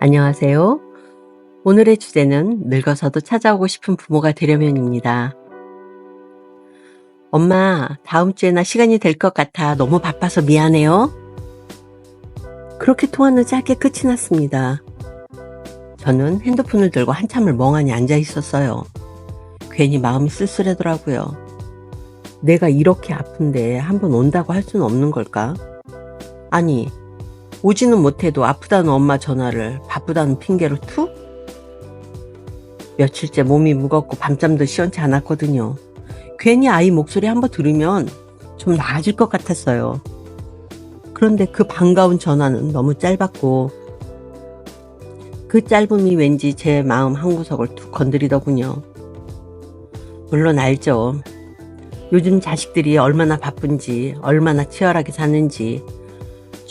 안녕하세요. 오늘의 주제는 늙어서도 찾아오고 싶은 부모가 되려면입니다. 엄마, 다음 주에나 시간이 될 것 같아 너무 바빠서 미안해요. 그렇게 통화는 짧게 끝이 났습니다. 저는 핸드폰을 들고 한참을 멍하니 앉아 있었어요. 괜히 마음이 쓸쓸하더라고요. 내가 이렇게 아픈데 한번 온다고 할 수는 없는 걸까? 아니, 오지는 못해도 아프다는 엄마 전화를 바쁘다는 핑계로 툭? 며칠째 몸이 무겁고 밤잠도 시원치 않았거든요. 괜히 아이 목소리 한번 들으면 좀 나아질 것 같았어요. 그런데 그 반가운 전화는 너무 짧았고, 그 짧음이 왠지 제 마음 한구석을 툭 건드리더군요. 물론 알죠. 요즘 자식들이 얼마나 바쁜지, 얼마나 치열하게 사는지,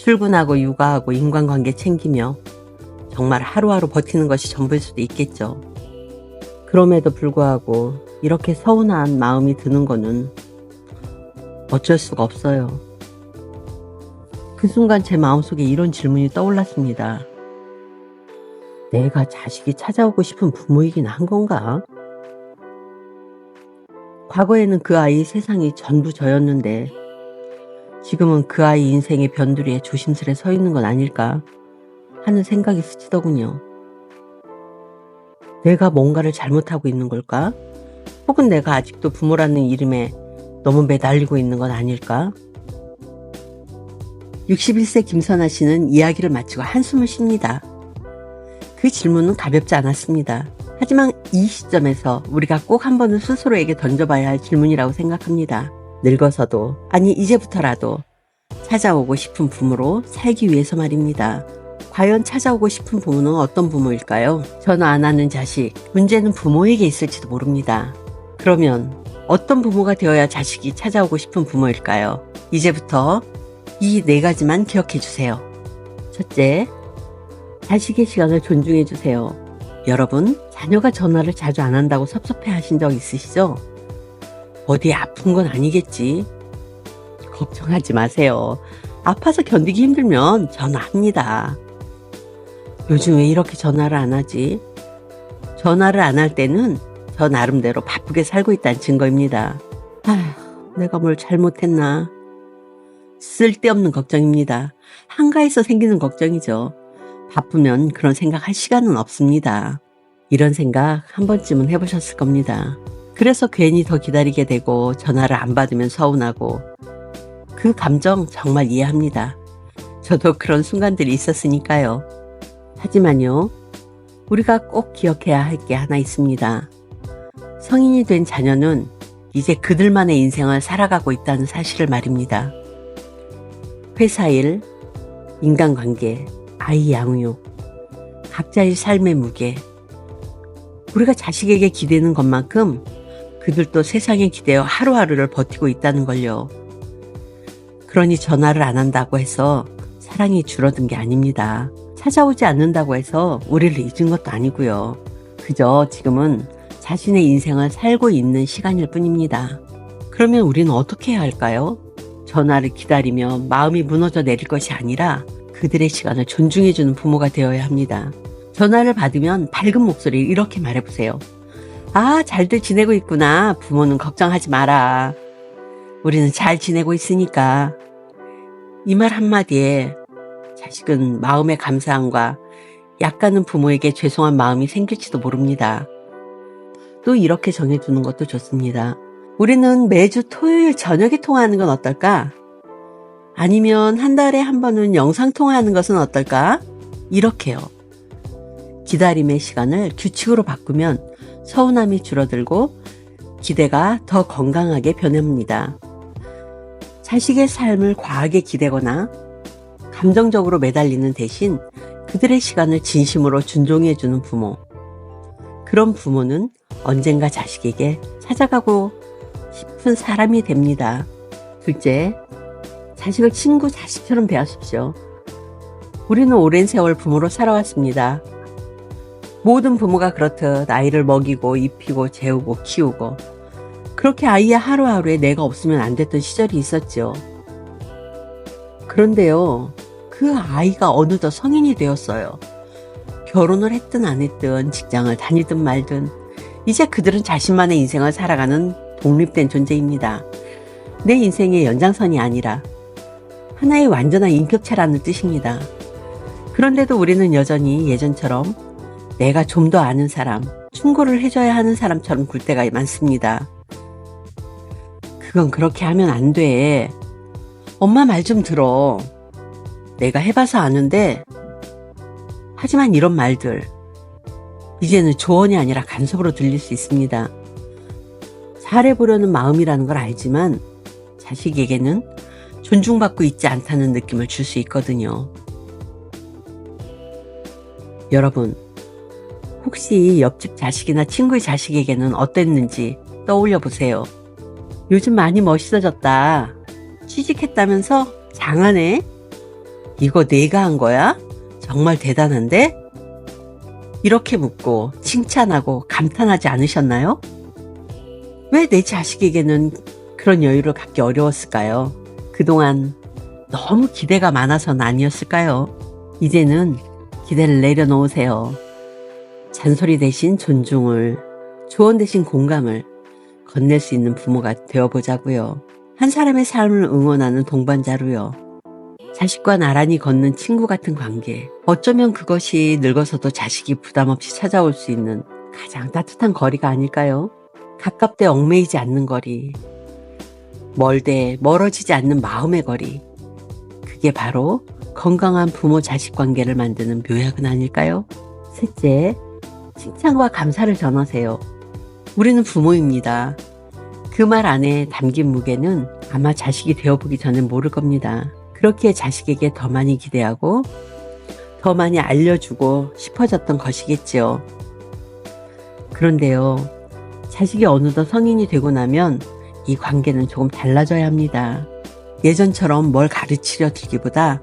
출근하고 육아하고 인간관계 챙기며 정말 하루하루 버티는 것이 전부일 수도 있겠죠. 그럼에도 불구하고 이렇게 서운한 마음이 드는 거는 어쩔 수가 없어요. 그 순간 제 마음속에 이런 질문이 떠올랐습니다. 내가 자식이 찾아오고 싶은 부모이긴 한 건가? 과거에는 그 아이 세상이 전부 저였는데 지금은 그 아이 인생의 변두리에 조심스레 서 있는 건 아닐까 하는 생각이 스치더군요. 내가 뭔가를 잘못하고 있는 걸까? 혹은 내가 아직도 부모라는 이름에 너무 매달리고 있는 건 아닐까? 61세 김선아 씨는 이야기를 마치고 한숨을 쉽니다. 그 질문은 가볍지 않았습니다. 하지만 이 시점에서 우리가 꼭 한 번은 스스로에게 던져봐야 할 질문이라고 생각합니다. 늙어서도, 아니, 이제부터라도 찾아오고 싶은 부모로 살기 위해서 말입니다. 과연 찾아오고 싶은 부모는 어떤 부모일까요? 전화 안 하는 자식, 문제는 부모에게 있을지도 모릅니다. 그러면 어떤 부모가 되어야 자식이 찾아오고 싶은 부모일까요? 이제부터 이 네 가지만 기억해 주세요. 첫째, 자식의 시간을 존중해 주세요. 여러분, 자녀가 전화를 자주 안 한다고 섭섭해 하신 적 있으시죠? 어디 아픈 건 아니겠지? 걱정하지 마세요. 아파서 견디기 힘들면 전화합니다. 요즘 왜 이렇게 전화를 안 하지? 전화를 안 할 때는 저 나름대로 바쁘게 살고 있다는 증거입니다. 아휴, 내가 뭘 잘못했나? 쓸데없는 걱정입니다. 한가해서 생기는 걱정이죠. 바쁘면 그런 생각 할 시간은 없습니다. 이런 생각 한 번쯤은 해보셨을 겁니다. 그래서 괜히 더 기다리게 되고 전화를 안 받으면 서운하고 그 감정 정말 이해합니다. 저도 그런 순간들이 있었으니까요. 하지만요, 우리가 꼭 기억해야 할 게 하나 있습니다. 성인이 된 자녀는 이제 그들만의 인생을 살아가고 있다는 사실을 말입니다. 회사 일, 인간관계, 아이 양육, 각자의 삶의 무게. 우리가 자식에게 기대는 것만큼 그들도 세상에 기대어 하루하루를 버티고 있다는 걸요. 그러니 전화를 안 한다고 해서 사랑이 줄어든 게 아닙니다. 찾아오지 않는다고 해서 우리를 잊은 것도 아니고요. 그저 지금은 자신의 인생을 살고 있는 시간일 뿐입니다. 그러면 우리는 어떻게 해야 할까요? 전화를 기다리며 마음이 무너져 내릴 것이 아니라 그들의 시간을 존중해주는 부모가 되어야 합니다. 전화를 받으면 밝은 목소리를 이렇게 말해보세요. 아, 잘들 지내고 있구나. 부모는 걱정하지 마라. 우리는 잘 지내고 있으니까. 이 말 한마디에 자식은 마음의 감사함과 약간은 부모에게 죄송한 마음이 생길지도 모릅니다. 또 이렇게 정해주는 것도 좋습니다. 우리는 매주 토요일 저녁에 통화하는 건 어떨까? 아니면 한 달에 한 번은 영상 통화하는 것은 어떨까? 이렇게요. 기다림의 시간을 규칙으로 바꾸면 서운함이 줄어들고 기대가 더 건강하게 변합니다. 자식의 삶을 과하게 기대거나 감정적으로 매달리는 대신 그들의 시간을 진심으로 존중해주는 부모. 그런 부모는 언젠가 자식에게 찾아가고 싶은 사람이 됩니다. 둘째, 자식을 친구 자식처럼 대하십시오. 우리는 오랜 세월 부모로 살아왔습니다. 모든 부모가 그렇듯 아이를 먹이고 입히고 재우고 키우고 그렇게 아이의 하루하루에 내가 없으면 안 됐던 시절이 있었죠. 그런데요, 그그 아이가 어느덧 성인이 되었어요. 결혼을 했든 안 했든 직장을 다니든 말든 이제 그들은 자신만의 인생을 살아가는 독립된 존재입니다. 내 인생의 연장선이 아니라 하나의 완전한 인격체라는 뜻입니다. 그런데도 우리는 여전히 예전처럼 내가 좀 더 아는 사람, 충고를 해줘야 하는 사람처럼 굴 때가 많습니다. 그건 그렇게 하면 안 돼. 엄마 말 좀 들어. 내가 해봐서 아는데, 하지만 이런 말들, 이제는 조언이 아니라 간섭으로 들릴 수 있습니다. 잘해보려는 마음이라는 걸 알지만, 자식에게는 존중받고 있지 않다는 느낌을 줄 수 있거든요. 여러분, 혹시 옆집 자식이나 친구의 자식에게는 어땠는지 떠올려 보세요. 요즘 많이 멋있어졌다. 취직했다면서 장하네? 이거 내가 한 거야? 정말 대단한데? 이렇게 묻고 칭찬하고 감탄하지 않으셨나요? 왜 내 자식에게는 그런 여유를 갖기 어려웠을까요? 그동안 너무 기대가 많아서는 아니었을까요? 이제는 기대를 내려놓으세요. 잔소리 대신 존중을, 조언 대신 공감을 건넬 수 있는 부모가 되어보자고요. 한 사람의 삶을 응원하는 동반자로요. 자식과 나란히 걷는 친구 같은 관계. 어쩌면 그것이 늙어서도 자식이 부담 없이 찾아올 수 있는 가장 따뜻한 거리가 아닐까요? 가깝되 얽매이지 않는 거리. 멀되 멀어지지 않는 마음의 거리. 그게 바로 건강한 부모 자식 관계를 만드는 묘약은 아닐까요? 셋째, 칭찬과 감사를 전하세요. 우리는 부모입니다. 그 말 안에 담긴 무게는 아마 자식이 되어보기 전엔 모를 겁니다. 그렇게 자식에게 더 많이 기대하고 더 많이 알려주고 싶어졌던 것이겠지요. 그런데요, 자식이 어느덧 성인이 되고 나면 이 관계는 조금 달라져야 합니다. 예전처럼 뭘 가르치려 들기보다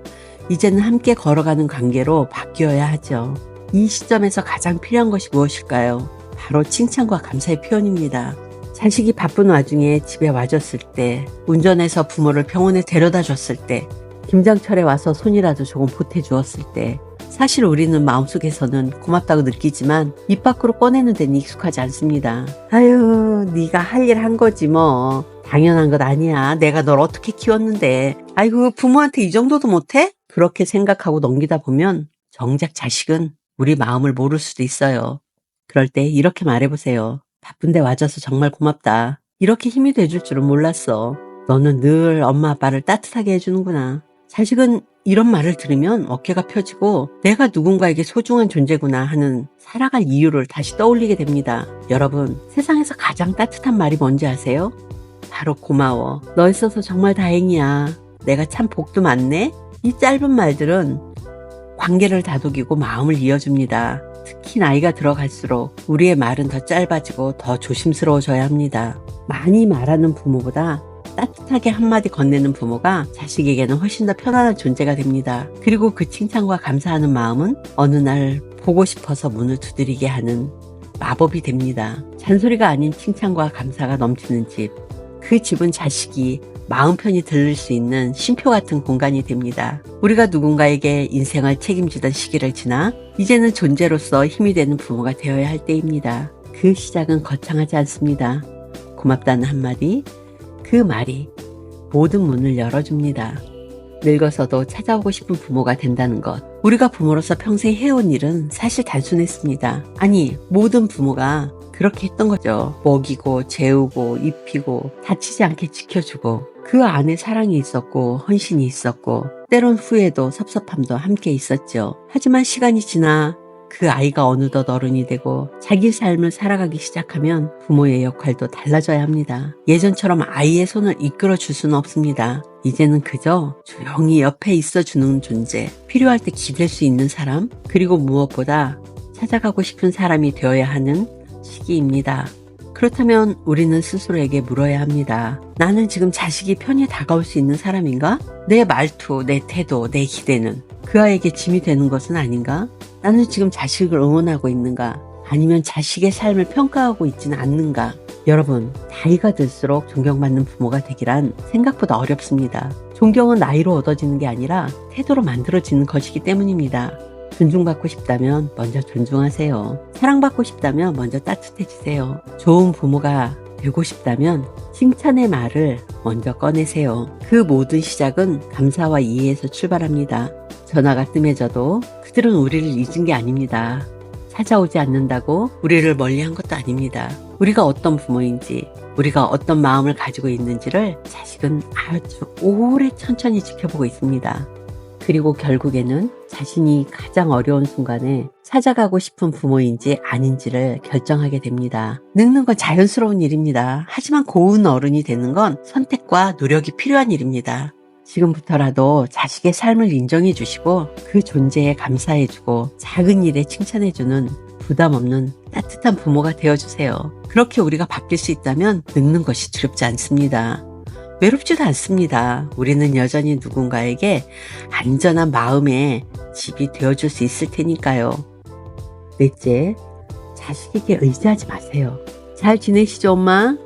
이제는 함께 걸어가는 관계로 바뀌어야 하죠. 이 시점에서 가장 필요한 것이 무엇일까요? 바로 칭찬과 감사의 표현입니다. 자식이 바쁜 와중에 집에 와줬을 때, 운전해서 부모를 병원에 데려다 줬을 때, 김장철에 와서 손이라도 조금 보태주었을 때, 사실 우리는 마음속에서는 고맙다고 느끼지만 입 밖으로 꺼내는 데는 익숙하지 않습니다. 아유, 네가 할 일 한 거지 뭐. 당연한 것 아니야. 내가 널 어떻게 키웠는데. 아이고, 부모한테 이 정도도 못해? 그렇게 생각하고 넘기다 보면 정작 자식은 우리 마음을 모를 수도 있어요. 그럴 때 이렇게 말해보세요. 바쁜데 와줘서 정말 고맙다. 이렇게 힘이 돼줄 줄은 몰랐어. 너는 늘 엄마 아빠를 따뜻하게 해주는구나. 자식은 이런 말을 들으면 어깨가 펴지고 내가 누군가에게 소중한 존재구나 하는 살아갈 이유를 다시 떠올리게 됩니다. 여러분, 세상에서 가장 따뜻한 말이 뭔지 아세요? 바로 고마워. 너 있어서 정말 다행이야. 내가 참 복도 많네? 이 짧은 말들은 관계를 다독이고 마음을 이어줍니다. 특히 나이가 들어갈수록 우리의 말은 더 짧아지고 더 조심스러워져야 합니다. 많이 말하는 부모보다 따뜻하게 한마디 건네는 부모가 자식에게는 훨씬 더 편안한 존재가 됩니다. 그리고 그 칭찬과 감사하는 마음은 어느 날 보고 싶어서 문을 두드리게 하는 마법이 됩니다. 잔소리가 아닌 칭찬과 감사가 넘치는 집. 그 집은 자식이 마음 편히 들을 수 있는 쉼표 같은 공간이 됩니다. 우리가 누군가에게 인생을 책임지던 시기를 지나 이제는 존재로서 힘이 되는 부모가 되어야 할 때입니다. 그 시작은 거창하지 않습니다. 고맙다는 한마디, 그 말이 모든 문을 열어줍니다. 늙어서도 찾아오고 싶은 부모가 된다는 것. 우리가 부모로서 평생 해온 일은 사실 단순했습니다. 아니, 모든 부모가 그렇게 했던 거죠. 먹이고, 재우고, 입히고, 다치지 않게 지켜주고, 그 안에 사랑이 있었고, 헌신이 있었고, 때론 후회도 섭섭함도 함께 있었죠. 하지만 시간이 지나 그 아이가 어느덧 어른이 되고 자기 삶을 살아가기 시작하면 부모의 역할도 달라져야 합니다. 예전처럼 아이의 손을 이끌어 줄 수는 없습니다. 이제는 그저 조용히 옆에 있어 주는 존재, 필요할 때 기댈 수 있는 사람, 그리고 무엇보다 찾아가고 싶은 사람이 되어야 하는 시기입니다. 그렇다면 우리는 스스로에게 물어야 합니다. 나는 지금 자식이 편히 다가올 수 있는 사람인가? 내 말투, 내 태도, 내 기대는 그 아이에게 짐이 되는 것은 아닌가? 나는 지금 자식을 응원하고 있는가? 아니면 자식의 삶을 평가하고 있지는 않는가? 여러분, 나이가 들수록 존경받는 부모가 되기란 생각보다 어렵습니다. 존경은 나이로 얻어지는 게 아니라 태도로 만들어지는 것이기 때문입니다. 존중받고 싶다면 먼저 존중하세요. 사랑받고 싶다면 먼저 따뜻해지세요. 좋은 부모가 되고 싶다면 칭찬의 말을 먼저 꺼내세요. 그 모든 시작은 감사와 이해에서 출발합니다. 전화가 뜸해져도 그들은 우리를 잊은 게 아닙니다. 찾아오지 않는다고 우리를 멀리 한 것도 아닙니다. 우리가 어떤 부모인지, 우리가 어떤 마음을 가지고 있는지를 자식은 아주 오래 천천히 지켜보고 있습니다. 그리고 결국에는 자신이 가장 어려운 순간에 찾아가고 싶은 부모인지 아닌지를 결정하게 됩니다. 늙는 건 자연스러운 일입니다. 하지만 고운 어른이 되는 건 선택과 노력이 필요한 일입니다. 지금부터라도 자식의 삶을 인정해 주시고 그 존재에 감사해 주고 작은 일에 칭찬해 주는 부담 없는 따뜻한 부모가 되어 주세요. 그렇게 우리가 바뀔 수 있다면 늙는 것이 두렵지 않습니다. 외롭지도 않습니다. 우리는 여전히 누군가에게 안전한 마음의 집이 되어줄 수 있을 테니까요. 넷째, 자식에게 의지하지 마세요. 잘 지내시죠, 엄마?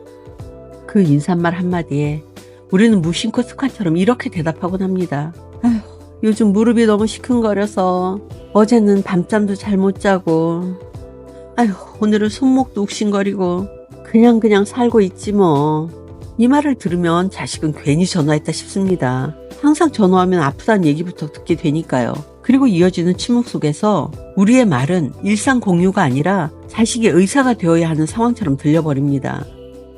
그 인사말 한마디에 우리는 무심코 습관처럼 이렇게 대답하곤 합니다. 아휴, 요즘 무릎이 너무 시큰거려서 어제는 밤잠도 잘 못 자고 아휴, 오늘은 손목도 욱신거리고 그냥 그냥 살고 있지 뭐. 이 말을 들으면 자식은 괜히 전화했다 싶습니다. 항상 전화하면 아프다는 얘기부터 듣게 되니까요. 그리고 이어지는 침묵 속에서 우리의 말은 일상 공유가 아니라 자식의 의사가 되어야 하는 상황처럼 들려버립니다.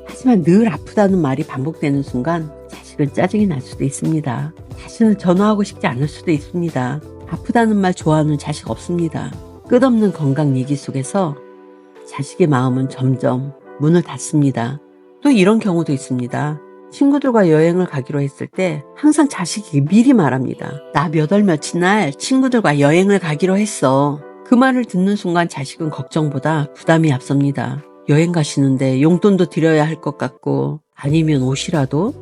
하지만 늘 아프다는 말이 반복되는 순간 자식은 짜증이 날 수도 있습니다. 다시는 전화하고 싶지 않을 수도 있습니다. 아프다는 말 좋아하는 자식 없습니다. 끝없는 건강 얘기 속에서 자식의 마음은 점점 문을 닫습니다. 또 이런 경우도 있습니다. 친구들과 여행을 가기로 했을 때 항상 자식이 미리 말합니다. 나 몇 월 며칠 날 친구들과 여행을 가기로 했어. 그 말을 듣는 순간 자식은 걱정보다 부담이 앞섭니다. 여행 가시는데 용돈도 드려야 할 것 같고 아니면 옷이라도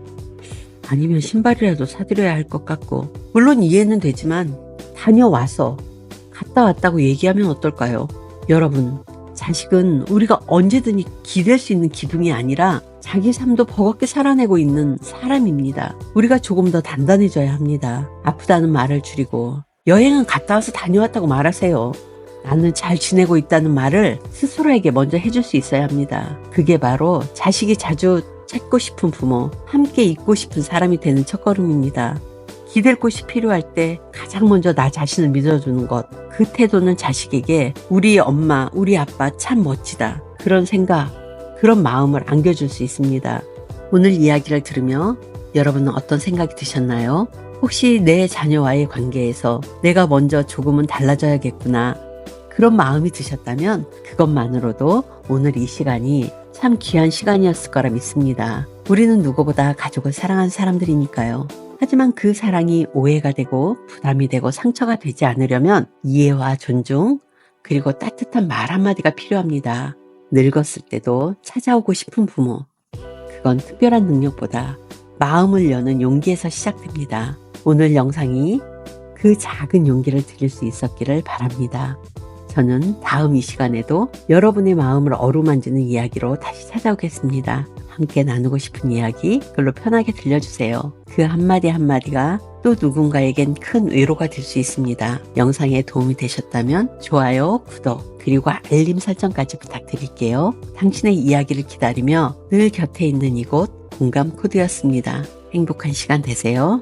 아니면 신발이라도 사드려야 할 것 같고 물론 이해는 되지만 다녀와서 갔다 왔다고 얘기하면 어떨까요? 여러분 자식은 우리가 언제든지 기댈 수 있는 기둥이 아니라 자기 삶도 버겁게 살아내고 있는 사람입니다. 우리가 조금 더 단단해져야 합니다. 아프다는 말을 줄이고 여행은 갔다 와서 다녀왔다고 말하세요. 나는 잘 지내고 있다는 말을 스스로에게 먼저 해줄 수 있어야 합니다. 그게 바로 자식이 자주 찾고 싶은 부모, 함께 있고 싶은 사람이 되는 첫걸음입니다. 기댈 곳이 필요할 때 가장 먼저 나 자신을 믿어주는 것. 그 태도는 자식에게 우리 엄마, 우리 아빠 참 멋지다. 그런 생각, 그런 마음을 안겨줄 수 있습니다. 오늘 이야기를 들으며 여러분은 어떤 생각이 드셨나요? 혹시 내 자녀와의 관계에서 내가 먼저 조금은 달라져야겠구나. 그런 마음이 드셨다면 그것만으로도 오늘 이 시간이 참 귀한 시간이었을 거라 믿습니다. 우리는 누구보다 가족을 사랑하는 사람들이니까요. 하지만 그 사랑이 오해가 되고 부담이 되고 상처가 되지 않으려면 이해와 존중, 그리고 따뜻한 말 한마디가 필요합니다. 늙었을 때도 찾아오고 싶은 부모. 그건 특별한 능력보다 마음을 여는 용기에서 시작됩니다. 오늘 영상이 그 작은 용기를 드릴 수 있었기를 바랍니다. 저는 다음 이 시간에도 여러분의 마음을 어루만지는 이야기로 다시 찾아오겠습니다. 함께 나누고 싶은 이야기 글로 편하게 들려주세요. 그 한마디 한마디가 또 누군가에겐 큰 위로가 될 수 있습니다. 영상에 도움이 되셨다면 좋아요, 구독, 그리고 알림 설정까지 부탁드릴게요. 당신의 이야기를 기다리며 늘 곁에 있는 이곳 공감 코드였습니다. 행복한 시간 되세요.